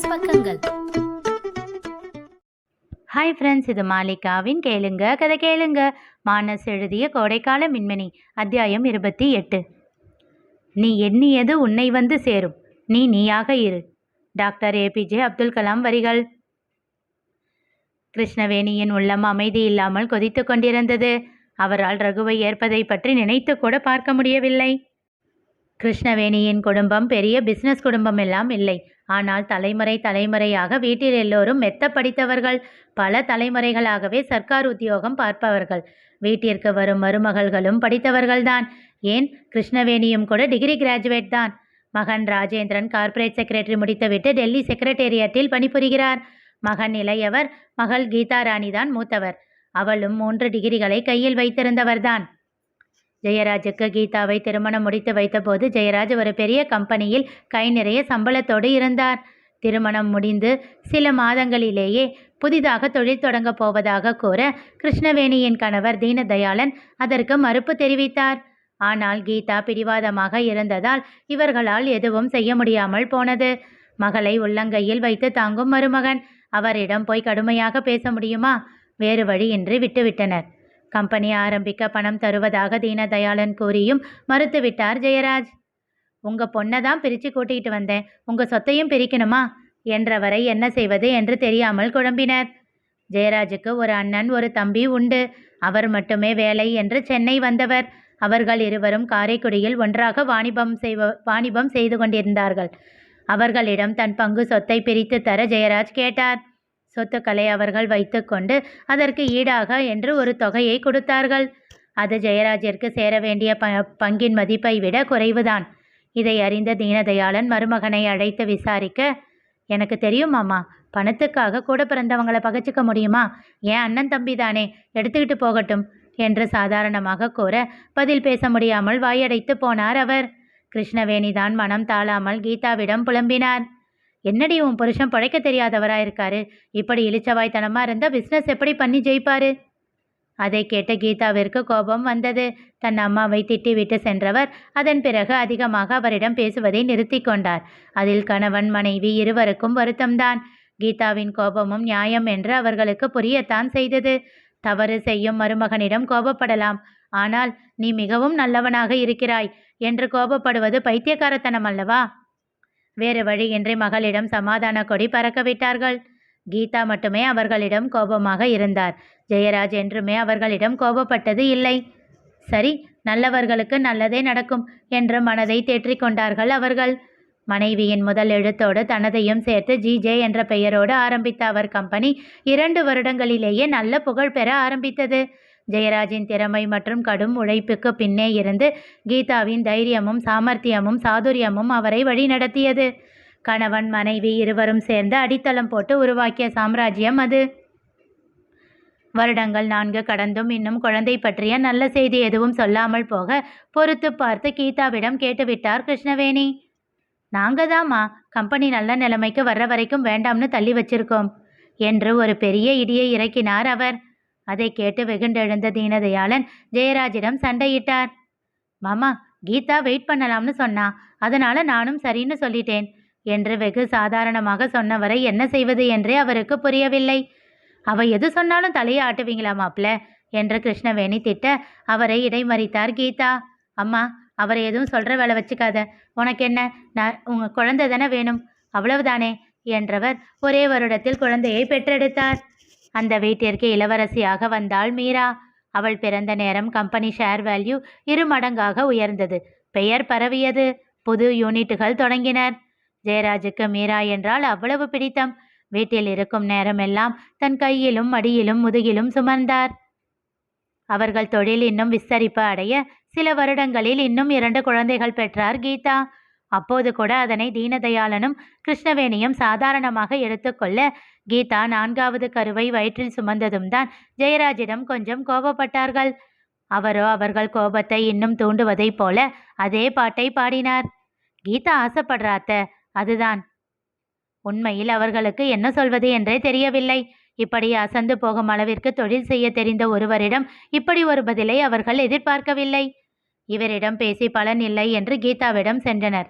Business பக்கங்கள். Hi friends இது மாலிகாவின் கேளுங்க கதை கேளுங்க. மானஸ் எழுதிய கோடைக்கால மின்மணி அத்தியாயம் இருபத்தி எட்டு. நீ எண்ணியது உன்னை வந்து சேரும். நீ நீயாக இரு. டாக்டர் ஏபிஜே அப்துல் கலாம் வரிகள். கிருஷ்ணவேணியின் உள்ளம் அமைதி இல்லாமல் கொதித்து கொண்டிருந்தது. அவரால் ரகுவை ஏற்பதை பற்றி நினைத்து கூட பார்க்க முடியவில்லை. கிருஷ்ணவேணியின் குடும்பம் பெரிய பிசினஸ் குடும்பம் எல்லாம் இல்லை. ஆனால் தலைமுறை தலைமுறையாக வீட்டில் எல்லோரும் மெத்த படித்தவர்கள் பல தலைமுறைகளாகவே சர்க்கார் உத்தியோகம் பார்ப்பவர்கள். வீட்டிற்கு வரும் மருமகள்களும் படித்தவர்கள்தான். ஏன்? கிருஷ்ணவேணியும் கூட டிகிரி கிராஜுவேட் தான். மகன் ராஜேந்திரன் கார்ப்பரேட் செக்ரட்டரி முடித்துவிட்டு டெல்லி செக்ரட்டேரியட்டில் பணிபுரிகிறார். மகன் இளையவர் மகள் கீதா ராணி தான் மூத்தவர். அவளும் மூன்று டிகிரிகளை கையில் வைத்திருந்தவர்தான். ஜெயராஜுக்கு கீதாவை திருமணம் முடித்து வைத்தபோது ஜெயராஜ் ஒரு பெரிய கம்பெனியில் கை நிறைய சம்பளத்தோடு இருந்தார். திருமணம் முடிந்து சில மாதங்களிலேயே புதிதாக தொழில் தொடங்கப் போவதாக கூற கிருஷ்ணவேணியின் கணவர் தீனதயாளன் அதற்கு மறுப்பு தெரிவித்தார். ஆனால் கீதா பிடிவாதமாக இருந்ததால் இவர்களால் எதுவும் செய்ய முடியாமல் போனது. மகளை உள்ளங்கையில் வைத்து தாங்கும் மருமகன். அவரிடம் போய் கடுமையாக பேச முடியுமா? வேறு வழியின்றி விட்டுவிட்டனர் கம்பெனி ஆரம்பிக்க பணம் தருவதாக தீனதயாளன் கூறியும் மறுத்துவிட்டார் ஜெயராஜ். உங்க பொண்ணை தான் பிரித்து கூட்டிகிட்டு வந்தேன். உங்க சொத்தையும் பிரிக்கணுமா? என்றவரை என்ன செய்வது என்று தெரியாமல் குழம்பினர். ஜெயராஜுக்கு ஒரு அண்ணன் ஒரு தம்பி உண்டு. அவர் மட்டுமே வேலை என்று சென்னை வந்தவர். அவர்கள் இருவரும் காரைக்குடியில் ஒன்றாக வாணிபம் செய்வ வாணிபம் செய்து கொண்டிருந்தார்கள். அவர்களிடம் தன் பங்கு சொத்தை பிரித்து தர ஜெயராஜ் கேட்டார். சொத்துக்களை அவர்கள் வைத்துக்கொண்டு அதற்கு ஈடாக என்று ஒரு தொகையை கொடுத்தார்கள். அது ஜெயராஜிற்கு சேர வேண்டிய ப பங்கின் மதிப்பை விட குறைவுதான். இதை அறிந்த தீனதயாளன் மருமகனை அழைத்து விசாரிக்க எனக்கு தெரியும் மாமா பணத்துக்காக கூட பிறந்தவங்களை பகைச்சிக்க முடியுமா? ஏன் அண்ணன் தம்பி தானே எடுத்துக்கிட்டு போகட்டும் என்று சாதாரணமாக கூற பதில் பேச முடியாமல் வாயடைத்து போனார் அவர். கிருஷ்ணவேணி தான் மனம் தாழாமல் கீதாவிடம் புலம்பினார். என்னடி உன் புருஷன் பிழைக்க தெரியாதவரா இருக்காரு? இப்படி இழிச்சவாய்த்தனமா இருந்தா பிஸ்னஸ் எப்படி பண்ணி ஜெயிப்பாரு? அதை கேட்ட கீதாவிற்கு கோபம் வந்தது. தன் அம்மாவை திட்டிவிட்டு சென்றவர் அதன் பிறகு அதிகமாக அவரிடம் பேசுவதை நிறுத்தி கொண்டார். அதில் கணவன் மனைவி இருவருக்கும் வருத்தம்தான். கீதாவின் கோபமும் நியாயம் என்று அவர்களுக்கு புரியத்தான் செய்தது. தவறு செய்யும் மருமகனிடம் கோபப்படலாம். ஆனால் நீ மிகவும் நல்லவனாக இருக்கிறாய் என்று கோபப்படுவது பைத்தியக்காரத்தனம் அல்லவா வேறு வழியின்றி மகளிடம் சமாதான கொடி பறக்கவிட்டார்கள். கீதா மட்டுமே அவர்களிடம் கோபமாக இருந்தார். ஜெயராஜ் என்றுமே அவர்களிடம் கோபப்பட்டது இல்லை. சரி நல்லவர்களுக்கு நல்லதே நடக்கும் என்று மனதை தேற்றிக் கொண்டார்கள் அவர்கள். மனைவியின் முதல் எழுத்தோடு தனதையும் சேர்த்து ஜிஜே என்ற பெயரோடு ஆரம்பித்த அவர் கம்பெனி இரண்டு வருடங்களிலேயே நல்ல புகழ் பெற ஆரம்பித்தது. ஜெயராஜின் திறமை மற்றும் கடும் உழைப்புக்கு பின்னே இருந்து கீதாவின் தைரியமும் சாமர்த்தியமும் சாதுரியமும் அவரை வழிநடத்தியது. கணவன் மனைவி இருவரும் சேர்ந்து அடித்தளம் போட்டு உருவாக்கிய சாம்ராஜ்யம் அது. வருடங்கள் நான்கு கடந்தும் இன்னும் குழந்தை பற்றிய நல்ல செய்தி எதுவும் சொல்லாமல் போக பொறுத்து பார்த்து கீதாவிடம் கேட்டுவிட்டார் கிருஷ்ணவேணி. நாங்க தாம்மா கம்பெனி நல்ல நிலைமைக்கு வர்ற வரைக்கும் வேண்டாம்னு தள்ளி வச்சிருக்கோம் என்று ஒரு பெரிய இடியை இறக்கினார் அவர். அதை கேட்டு வெகுண்டெழுந்த தீனதயாளன் ஜெயராஜிடம் சண்டையிட்டார். மாமா கீதா வெயிட் பண்ணலாம்னு சொன்னா அதனால நானும் சரின்னு சொல்லிட்டேன் என்று வெகு சாதாரணமாக சொன்னவரை என்ன செய்வது என்றே அவருக்கு புரியவில்லை. அவ எது சொன்னாலும் தலையை ஆட்டுவீங்களா மாப்ள? என்று கிருஷ்ணவேணி திட்ட அவரை இடைமறித்தார் கீதா. அம்மா அவரை எதுவும் சொல்ற வேலை வச்சுக்காத. உனக்கு என்ன? நான் உங்க குழந்தை தானே வேணும். அவ்வளவுதானே? என்றவர் ஒரே வருடத்தில் குழந்தையை பெற்றெடுத்தார். அந்த வீட்டிற்கு இளவரசியாக வந்தாள் மீரா. அவள் பிறந்த நேரம் கம்பெனி ஷேர் வேல்யூ இரு மடங்காக உயர்ந்தது. பெயர் பரவியது. புது யூனிட்டுகள் தொடங்கினர். ஜெயராஜுக்கு மீரா என்றால் அவ்வளவு பிடித்தம். வீட்டில் இருக்கும் நேரமெல்லாம் தன் கையிலும் மடியிலும் முதுகிலும் சுமந்தார். அவர்கள் தொழில் இன்னும் விஸ்தரிப்பு அடைய சில வருடங்களில் இன்னும் இரண்டு குழந்தைகள் பெற்றார் கீதா. அப்போது கூட அதனை தீனதயாளனும் கிருஷ்ணவேணியும் சாதாரணமாக எடுத்துக்கொள்ள கீதா நான்காவது கருவை வயிற்றில் சுமந்ததும் தான் ஜெயராஜிடம் கொஞ்சம் கோபப்பட்டார்கள். அவரோ அவர்கள் கோபத்தை இன்னும் தூண்டுவதைப் போல அதே பாட்டை பாடினார். கீதா ஆசைப்படுறாத்த அதுதான். உண்மையில் அவர்களுக்கு என்ன சொல்வது என்றே தெரியவில்லை. இப்படி அசந்து போகும் அளவிற்கு தொழில் செய்ய தெரிந்த ஒருவரிடம் இப்படி ஒரு பதிலை அவர்கள் எதிர்பார்க்கவில்லை. இவரிடம் பேசி பலன் இல்லை என்று கீதாவிடம் சென்றனர்.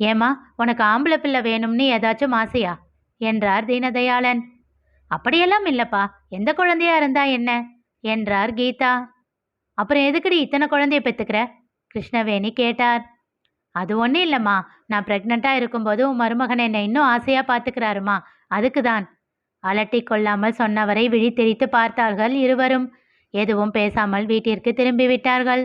ஏமா உனக்கு ஆம்பளை பிள்ளை வேணும்னு ஏதாச்சும் ஆசையா? என்றார் தீனதயாளன். அப்படியெல்லாம் இல்லப்பா எந்த குழந்தையா இருந்தா என்ன? என்றார் கீதா. அப்புறம் எதுக்குடி இத்தனை குழந்தைய பெத்துக்கிற? கிருஷ்ணவேணி கேட்டார். அது ஒன்றும் இல்லைம்மா நான் ப்ரெக்னெண்ட்டாக இருக்கும்போது உன் மருமகன் என்னை இன்னும் ஆசையாக பார்த்துக்கிறாருமா அதுக்கு தான் அலட்டி கொள்ளாமல் சொன்னவரை விழித்தெரித்து பார்த்தார்கள் இருவரும். எதுவும் பேசாமல் வீட்டிற்கு திரும்பிவிட்டார்கள்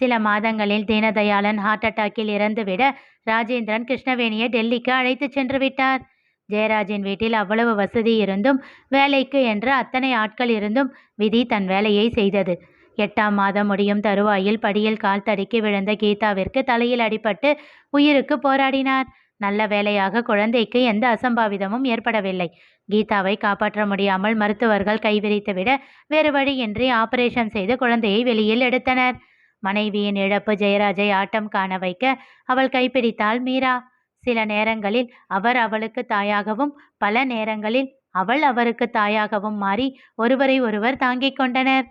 சில மாதங்களில் தீனதயாளன் ஹார்ட் அட்டாக்கில் இறந்துவிட ராஜேந்திரன் கிருஷ்ணவேணியை டெல்லிக்கு அழைத்துச் சென்று விட்டார். ஜெயராஜின் வீட்டில் அவ்வளவு வசதி இருந்தும் வேலைக்கு என்று அத்தனை ஆட்கள் இருந்தும் விதி தன் வேலையை செய்தது. எட்டாம் மாதம் முடியும் தருவாயில் படியில் கால் தடுக்கி விழுந்த கீதாவிற்கு தலையில் அடிபட்டு உயிருக்கு போராடினார். நல்ல வேலையாக குழந்தைக்கு எந்த அசம்பாவிதமும் ஏற்படவில்லை. கீதாவை காப்பாற்ற முடியாமல் மருத்துவர்கள் கைவிரித்துவிட வேறு வழியின்றி ஆபரேஷன் செய்து குழந்தையை வெளியில் எடுத்தனர். மனைவியின் இழப்பு ஜெயராஜை ஆட்டம் காண வைக்க அவள் கைப்பிடித்தாள் மீரா. சில நேரங்களில் அவர் அவளுக்கு தாயாகவும் பல நேரங்களில் அவள் அவருக்கு தாயாகவும் மாறி ஒருவரை ஒருவர் தாங்கிக் கொண்டனர்.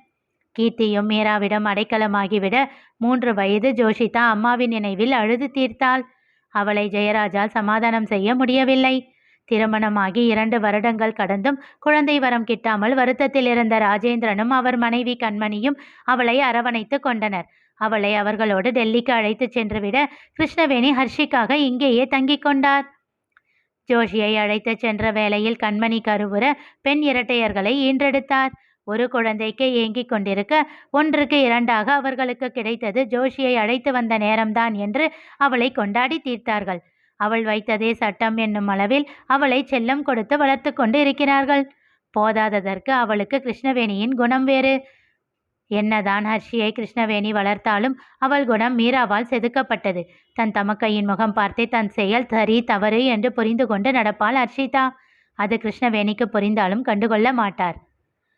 கீர்த்தியும் மீராவிடம் அடைக்கலமாகிவிட மூன்று வயது ஜோஷிதா அம்மாவின் நினைவில் அழுது தீர்த்தாள். அவளை ஜெயராஜால் சமாதானம் செய்ய முடியவில்லை. திருமணமாகி இரண்டு வருடங்கள் கடந்தும் குழந்தை வரம் கிட்டாமல் வருத்தத்தில் இருந்த ராஜேந்திரனும் அவர் மனைவி கண்மணியும் அவளை அரவணைத்து கொண்டனர். அவளை அவர்களோடு டெல்லிக்கு அழைத்துச் சென்றுவிட கிருஷ்ணவேணி ஹர்ஷிக்காக இங்கேயே தங்கிக் கொண்டார். ஜோஷியை அழைத்து சென்ற வேளையில் கண்மணி கருவுற பெண் இரட்டையர்களை ஈன்றெடுத்தார். ஒரு குழந்தைக்கு ஏங்கிக் கொண்டிருக்க ஒன்றுக்கு இரண்டாக அவர்களுக்கு கிடைத்தது ஜோஷியை அழைத்து வந்த நேரம்தான் என்று அவளை கொண்டாடி தீர்த்தார்கள். அவள் வைத்ததே சட்டம் என்னும் அளவில் அவளை செல்லம் கொடுத்து வளர்த்து கொண்டு இருக்கிறார்கள். போதாததற்கு அவளுக்கு கிருஷ்ணவேணியின் குணம் வேறு. என்னதான் ஹர்ஷியை கிருஷ்ணவேணி வளர்த்தாலும் அவள் குணம் மீராவால் செதுக்கப்பட்டது. தன் தமக்கையின் முகம் பார்த்தே தன் செயல் சரி தவறு என்று புரிந்து கொண்டு நடப்பாள் ஹர்ஷிதா. அது கிருஷ்ணவேணிக்கு புரிந்தாலும் கண்டுகொள்ள மாட்டார்.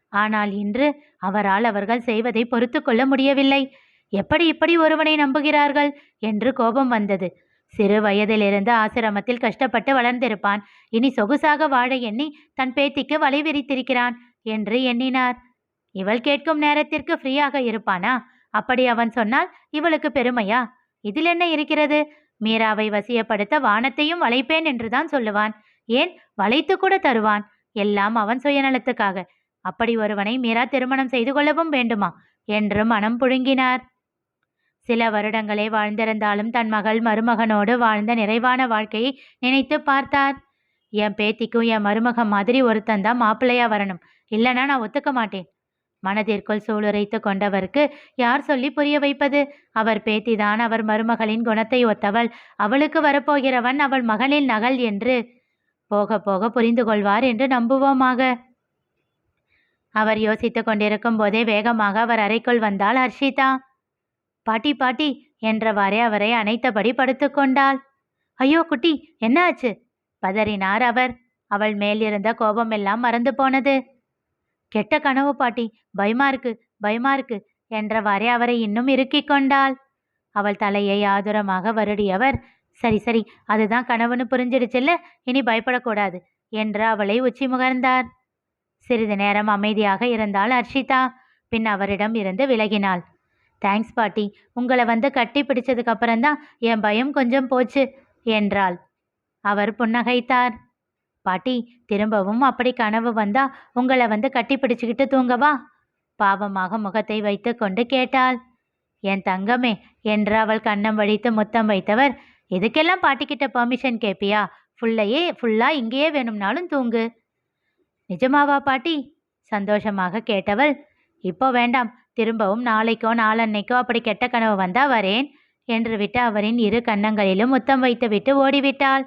ஆனால் இன்று அவரால் அவர்கள் செய்வதை பொறுத்து கொள்ள முடியவில்லை. எப்படி இப்படி ஒருவனை நம்புகிறார்கள் என்று கோபம் வந்தது. சிறு வயதிலிருந்து ஆசிரமத்தில் கஷ்டப்பட்டு வளர்ந்திருப்பான். இனி சொகுசாக வாழ எண்ணி தன் பேத்திக்கு வலை விரித்திருக்கிறான் என்று எண்ணினார். இவள் கேட்கும் நேரத்திற்கு ஃப்ரீயாக இருப்பானா? அப்படி அவன் சொன்னால் இவளுக்கு பெருமையா? இதில் என்ன இருக்கிறது? மீராவை வசியப்படுத்த வானத்தையும் வளைப்பேன் என்றுதான் சொல்லுவான். ஏன்? வளைத்து கூட தருவான். எல்லாம் அவன் சுயநலத்துக்காக. அப்படி ஒருவனை மீரா திருமணம் செய்து கொள்ளவும் வேண்டுமா? என்று மனம் புழுங்கினார். சில வருடங்களே வாழ்ந்திருந்தாலும் தன் மகள் மருமகனோடு வாழ்ந்த நிறைவான வாழ்க்கையை நினைத்து பார்த்தார். என் பேத்திக்கும் என் மருமகன் மாதிரி ஒருத்தன் தான் மாப்பிள்ளையா வரணும். இல்லைன்னா நான் ஒத்துக்க மாட்டேன். மனதிற்குள் சூளுரைத்து கொண்டவருக்கு யார் சொல்லி புரிய வைப்பது? அவர் பேத்திதான் அவர் மருமகளின் குணத்தை ஒத்தவள். அவளுக்கு வரப்போகிறவன் அவள் மகளின் நகல் என்று. போக போக புரிந்து கொள்வார் என்று நம்புவோமாக. அவர் யோசித்துக் கொண்டிருக்கும் போதே வேகமாக அவர் அறைக்குள் வந்தாள் ஹர்ஷிதா. பாட்டி பாட்டி என்றவாறே அவரை அணைத்தபடி படுத்துக்கொண்டாள் ஐயோ குட்டி என்ன ஆச்சு? பதறினார் அவர். அவள் மேல் இருந்த கோபமெல்லாம் மறந்து போனது. கெட்ட கனவு பாட்டி பயமா இருக்கு பயமா இருக்கு என்றவாறே அவரை இன்னும் இறுக்கிக் கொண்டாள். அவள் தலையை ஆதுரமாக வருடியவர் சரி சரி அதுதான் கனவுன்னு புரிஞ்சிடுச்சுல்ல இனி பயப்படக்கூடாது என்று அவளை உச்சி முகர்ந்தார். சிறிது நேரம் அமைதியாக இருந்தாள் அர்ஷிதா பின் அவரிடம் இருந்து விலகினாள். தேங்க்ஸ் பாட்டி உங்களை வந்து கட்டி பிடிச்சதுக்கு அப்புறம்தான் என் பயம் கொஞ்சம் போச்சு என்றாள். அவர் புன்னகைத்தார். பாட்டி திரும்பவும் அப்படி கனவு வந்தா உங்களை வந்து கட்டி பிடிச்சுக்கிட்டு தூங்கவா? பாவமாக முகத்தை வைத்து கொண்டு கேட்டாள். என் தங்கமே என்று அவள் கன்னம் வழித்து முத்தம் வைத்தவர் இதுக்கெல்லாம் பாட்டிக்கிட்ட பர்மிஷன் கேட்பியா ஃபுல்லையே ஃபுல்லா இங்கேயே வேணும்னாலும் தூங்கு. நிஜமாவா பாட்டி? சந்தோஷமாக கேட்டவள் இப்போ வேண்டாம் திரும்பவும் நாளைக்கோ நாளன்னைக்கோ அப்படி கெட்ட கனவு வந்தா வரேன் என்று விட்டு அவரின் இரு கன்னங்களிலும் முத்தம் வைத்துவிட்டு ஓடிவிட்டாள்.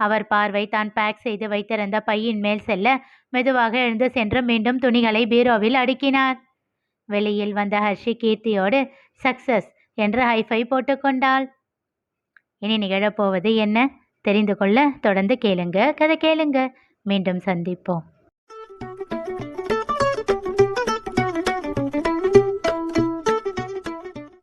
அவர் பார்வை தான் பேக் செய்து வைத்திருந்த பையின் மேல் செல்ல மெதுவாக எழுந்து சென்று மீண்டும் துணிகளை பீரோவில் அடுக்கினார். வெளியில் வந்த ஹர்ஷி கீர்த்தியோடு சக்சஸ் என்று ஹைஃபை போட்டுக்கொண்டாள் இனி நிகழப்போவது என்ன? தெரிந்து கொள்ள தொடர்ந்து கேளுங்க. கதை கேளுங்க. மீண்டும் சந்திப்போம்.